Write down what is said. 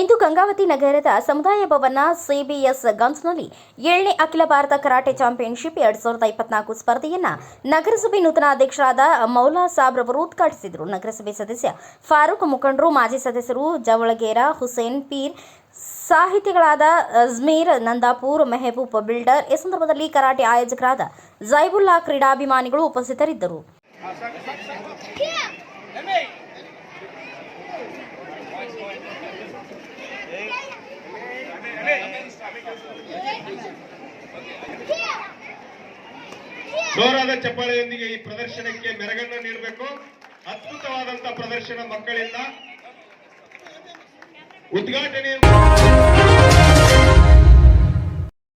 ನ್ಯಾಮತಿ ನಗರದ ಸಮುದಾಯ ಭವನ ಸಿಬಿಎಸ್ ಗನ್ಸ್ನಲ್ಲಿ ಏಳನೇ ಅಖಿಲ ಭಾರತ ಕರಾಟೆ ಚಾಂಪಿಯನ್ಶಿಪ್ ಎರಡ್ ಸಾವಿರದ ಇಪ್ಪತ್ನಾಲ್ಕು ಸ್ಪರ್ಧೆಯನ್ನ ನಗರಸಭೆ ನೂತನ ಅಧ್ಯಕ್ಷರಾದ ಮೌಲಾ ಸಾಬ್ ರವರು ಉದ್ಘಾಟಿಸಿದರು. ನಗರಸಭೆ ಸದಸ್ಯ ಫಾರೂಕ್ ಮುಖಂಡರು ಮಾಜಿ ಸದಸ್ಯರು ಜವಳಗೇರ, ಹುಸೇನ್ ಪೀರ್, ಸಾಹಿತಿಗಳಾದ ಅಜ್ಮೀರ್ ನಂದಾಪುರ್, ಮೆಹಬೂಬ್ ಬಿಲ್ಡರ್, ಈ ಸಂದರ್ಭದಲ್ಲಿ ಕರಾಟೆ ಆಯೋಜಕರಾದ ಜೈಬುಲ್ಲಾ ಕ್ರೀಡಾಭಿಮಾನಿಗಳು ಉಪಸ್ಥಿತರಿದ್ದರು. ಜೋರಾದ ಚಪ್ಪಾಳೆಯೊಂದಿಗೆ ಈ ಪ್ರದರ್ಶನಕ್ಕೆ ಮೆರಗನ್ನ ನೀಡಬೇಕು. ಅದ್ಭುತವಾದಂತಹ ಪ್ರದರ್ಶನ ಮಕ್ಕಳಿಂದ. ಉದ್ಘಾಟನೆ